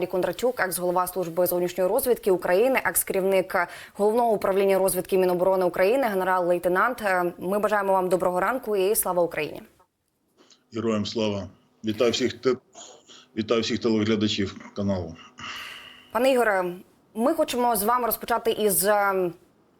Валерій Кондратюк, екс-голова служби зовнішньої розвідки України, екс-керівник головного управління розвідки Міноборони України, генерал-лейтенант. Е, Ми бажаємо вам доброго ранку і слава Україні. Героям слава! Вітаю всіх те... вітаю всіх телеглядачів каналу. Пане Ігоре, ми хочемо з вами розпочати із е,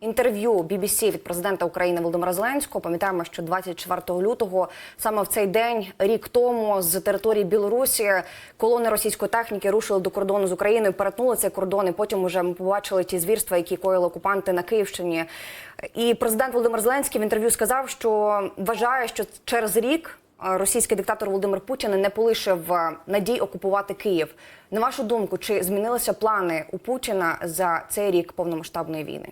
інтерв'ю BBC від президента України Володимира Зеленського. Пам'ятаємо, що 24 лютого, саме в цей день, рік тому, з території Білорусі колони російської техніки рушили до кордону з Україною, перетнули цей кордон. І потім вже ми побачили ті звірства, які коїли окупанти на Київщині. І президент Володимир Зеленський в інтерв'ю сказав, що вважає, що через рік. е, Російський диктатор Володимир Путін не полишив е, надій окупувати Київ. На вашу думку, чи змінилися плани у Путіна за цей рік повномасштабної війни?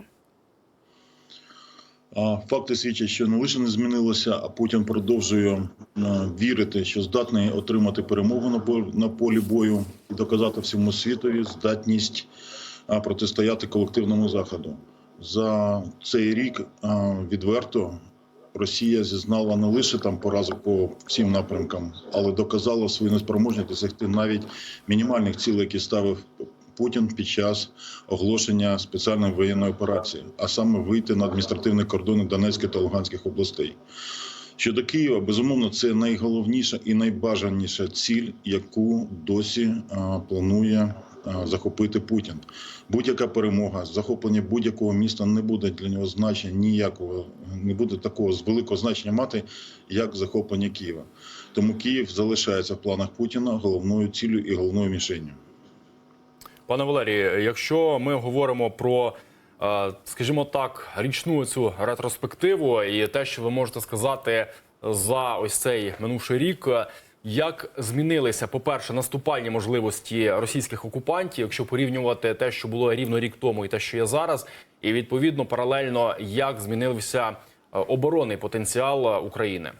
Факти свідчать, що не лише не змінилося, а Путін продовжує е, вірити, що здатний отримати перемогу на пол- на полі бою і доказати всьому світові здатність протистояти колективному заходу. За цей рік відверто Росія зізнала не лише там поразок по всім напрямкам, але доказала свою неспроможність досягти навіть мінімальних цілей, які ставив Путін під час оголошення спеціальної воєнної операції, а саме вийти на адміністративні кордони Донецької та Луганських областей. Щодо Києва, безумовно, це найголовніша і найбажаніша ціль, яку досі а, планує а, захопити Путін. Будь-яка перемога, захоплення будь-якого міста не буде для нього значення ніякого, не буде такого з великого значення мати, як захоплення Києва. Тому Київ залишається в планах Путіна головною ціллю і головною мішенью. Пане Валерію, якщо ми говоримо про, е, скажімо так, річну цю ретроспективу і те, що ви можете сказати за ось цей минувший рік, як змінилися, по-перше, наступальні можливості російських окупантів, якщо порівнювати те, що було рівно рік тому, і те, що є зараз, і відповідно паралельно як змінився е, оборонний потенціал України?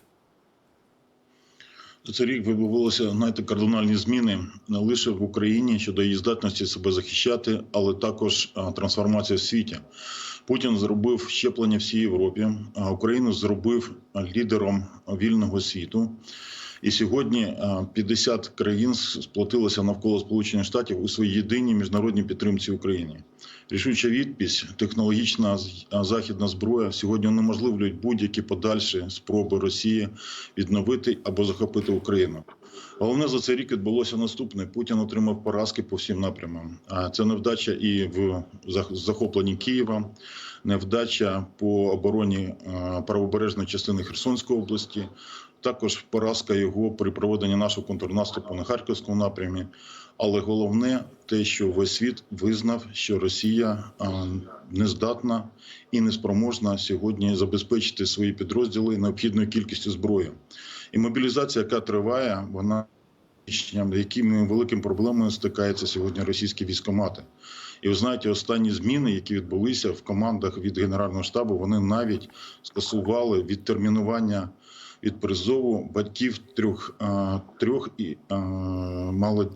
Цей рік вибувалися знаєте, кардинальні зміни не лише в Україні щодо її здатності себе захищати, але також трансформація в світі. Путін зробив щеплення всій Європі, а Україну зробив лідером вільного світу. І сьогодні а, 50 країн сплотилися навколо Сполучених Штатів у своїй єдиній міжнародній підтримці Україні. Рішуча відпись, технологічна з- західна зброя сьогодні унеможливлюють будь-які подальші спроби Росії відновити або захопити Україну. Головне за цей рік відбулося наступне: Путін отримав поразки по всім напрямам. А це невдача і в захопленні Києва, невдача по обороні е, правобережної частини Херсонської області. Також поразка його при проведенні нашого контрнаступу на харківському напрямі. Але головне те, що весь світ визнав, що Росія не здатна і не спроможна сьогодні забезпечити свої підрозділи необхідною кількістю зброї. І мобілізація, яка триває, вона якими великими проблемами стикаються сьогодні російські військомати. І ви знаєте, останні зміни, які відбулися в командах від Генерального штабу, вони навіть скасували відтермінування від призову батьків трьох, а, трьох і а, мало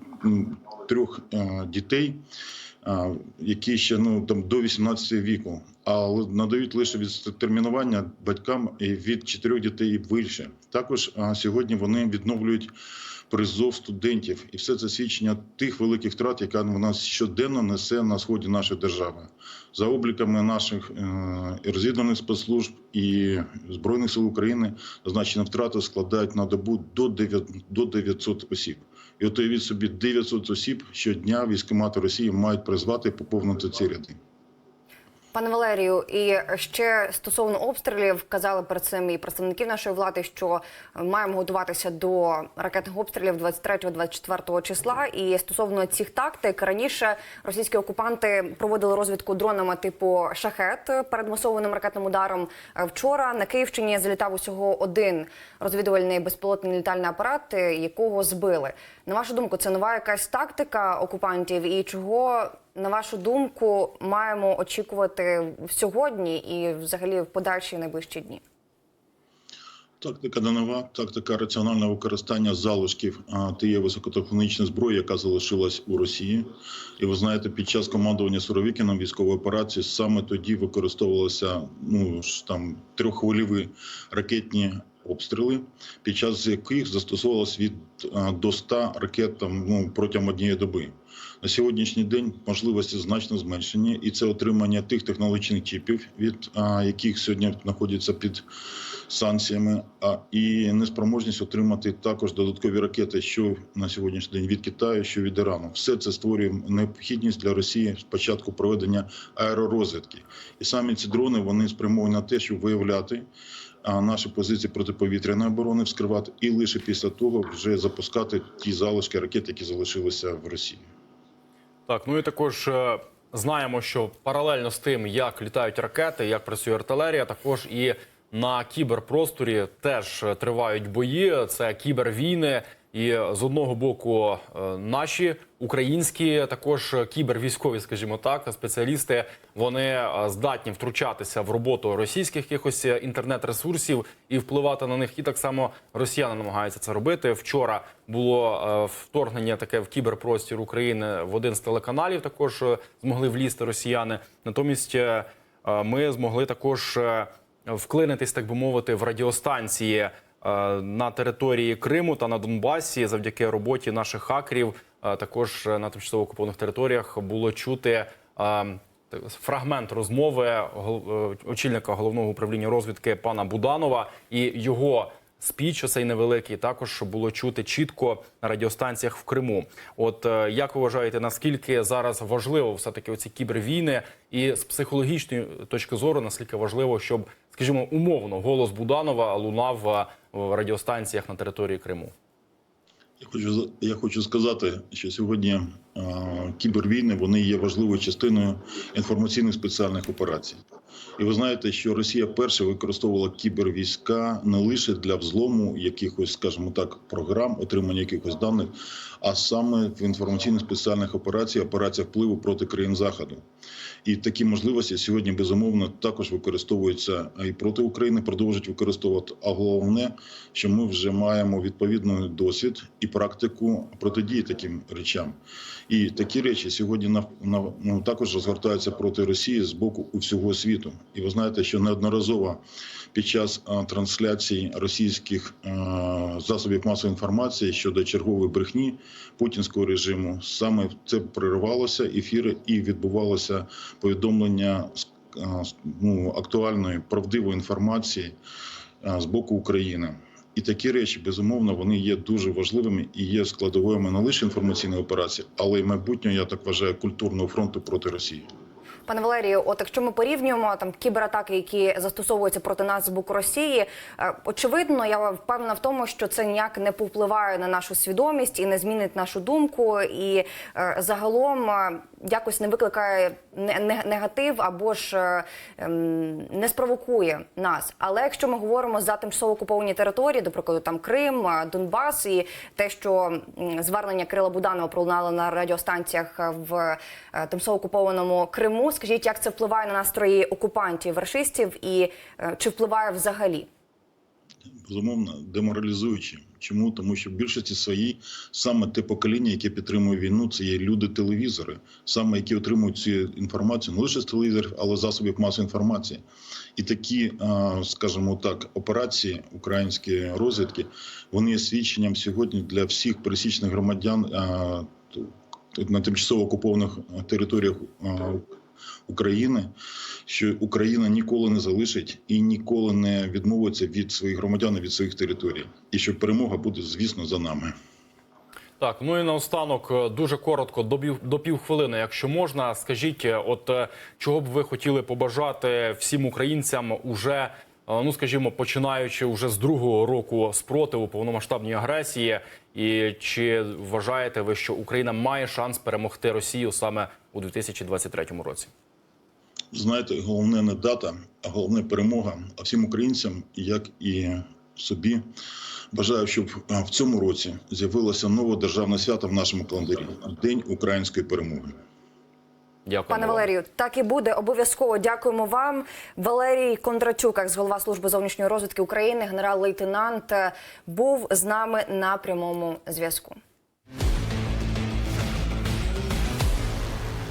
трьох дітей, а, які ще ну там до 18 віку, але надають лише відтермінування батькам і від чотирьох дітей і більше. Також сьогодні вони відновлюють призов студентів, і все це свідчення тих великих втрат, яка в нас щоденно несе на сході нашої держави. За обліками наших е, розвідувальних спецслужб і збройних сил України, зазначені втрати складають на добу до 9, до 900 осіб. І от уявіть собі 900 осіб щодня військомати Росії мають призвати і поповнити ці ряди. Пане Валерію, і ще стосовно обстрілів казали перед цим і представників нашої влади, що маємо готуватися до ракетних обстрілів 23-24 числа. І стосовно цих тактик раніше російські окупанти проводили розвідку дронами типу шахет перед масованим ракетним ударом. Вчора на Київщині залітав усього один розвідувальний безпілотний літальний апарат, якого збили. На вашу думку, це нова якась тактика окупантів, і чого на вашу думку, маємо очікувати сьогодні і взагалі в подальші найближчі дні? Тактика не нова, тактика раціонального використання залишків тієї високотехнологічної зброї, яка залишилась у Росії. І ви знаєте, під час командування Суровікіном військової операції саме тоді використовувалися ну ж там трьоххвильові ракетні обстріли, під час яких застосовувалось від до 100 ракет там, ну, протягом однієї доби. На сьогоднішній день можливості значно зменшені, і це отримання тих технологічних чіпів, від а, яких сьогодні знаходяться під санкціями, а і неспроможність отримати також додаткові ракети, що на сьогоднішній день від Китаю, що від Ірану. Все це створює необхідність для Росії спочатку проведення аеророзвідки. І самі ці дрони вони спрямовані на те, щоб виявляти наші позиції протиповітряної оборони, вскривати, і лише після того вже запускати ті залишки ракет, які залишилися в Росії. Так, ну і також е, знаємо, що паралельно з тим, як літають ракети, як працює артилерія, також і на кіберпросторі теж е, тривають бої. Це кібервійни. І з одного боку, е, наші українські також кібервійськові, скажімо так, спеціалісти вони е, здатні втручатися в роботу російських якихось інтернет-ресурсів і впливати на них. І так само росіяни намагаються це робити. Вчора було е, вторгнення таке в кіберпростір України в один з телеканалів. Також змогли влізти росіяни. Натомість ми змогли також вклинитись, так би мовити, в радіостанції на території Криму та на Донбасі завдяки роботі наших хакерів. е, Також е, на тимчасово окупованих територіях було чути. е, Фрагмент розмови е, очільника головного управління розвідки пана Буданова і його спіч, цей невеликий, також було чути чітко на радіостанціях в Криму. От е, як ви вважаєте, наскільки зараз важливо все таки оці кібервійни, і з психологічної точки зору, наскільки важливо, щоб, скажімо, умовно голос Буданова лунав е, в радіостанціях на території Криму? Я хочу я хочу сказати, що сьогодні а, кібервійни вони є важливою частиною інформаційних спеціальних операцій. І ви знаєте, що Росія перша використовувала кібервійська не лише для взлому якихось, скажімо так, програм, отримання якихось даних, а саме в інформаційних спеціальних операціях, операціях впливу проти країн заходу. І такі можливості сьогодні безумовно також використовуються і проти України, продовжують використовувати. А головне, що ми вже маємо відповідний досвід і практику протидії таким речам. І такі речі сьогодні на, на ну, також розгортаються проти Росії з боку у всього світу. І ви знаєте, що неодноразово під час а, трансляцій російських а, засобів масової інформації щодо чергової брехні путінського режиму саме це проривалося ефіри і відбувалося повідомлення ну, актуальної правдивої інформації з боку України. І такі речі, безумовно, вони є дуже важливими і є складовими не лише інформаційної операції, але й майбутнього, я так вважаю, культурного фронту проти Росії. Пане Валерію, от якщо ми порівнюємо там кібератаки, які застосовуються проти нас з боку Росії, е, очевидно, я впевнена в тому, що це ніяк не повпливає на нашу свідомість і не змінить нашу думку, і е, загалом е, якось не викликає не- не- негатив або ж ем, не спровокує нас. Але якщо ми говоримо за тимчасово окуповані території, до прикладу, там Крим, Донбас, і те, що звернення Кирила Буданова пролунало на радіостанціях в тимчасово окупованому Криму. Скажіть, як це впливає на настрої окупантів, вершистів, і е, чи впливає взагалі? безумовно деморалізуючі. Чому? Тому що в більшості своїй саме те покоління, яке підтримує війну, це є люди-телевізори, саме які отримують цю інформацію не лише з телевізорів, але засобів масової інформації. І такі, скажімо так, операції української розвідки вони є свідченням сьогодні для всіх пересічних громадян на тимчасово окупованих територіях а, України, що Україна ніколи не залишить і ніколи не відмовиться від своїх громадян від своїх територій, і що перемога буде, звісно, за нами. Так, ну і наостанок е, дуже коротко до пів до півхвилини, якщо можна, скажіть, е, от е, чого б ви хотіли побажати всім українцям уже. Е, Ну, скажімо, починаючи вже з другого року спротиву повномасштабній агресії, і чи вважаєте ви, що Україна має шанс перемогти Росію саме у 2023 році? Знаєте, головне не дата, а головне перемога. А всім українцям, як і собі, бажаю, щоб в цьому році з'явилося нове державне свято в нашому календарі День української перемоги. Дякую, Пане Валерію, так і буде обов'язково. Дякуємо вам. Валерій Кондратюк, як голова служби зовнішньої розвідки України, генерал-лейтенант, був з нами на прямому зв'язку.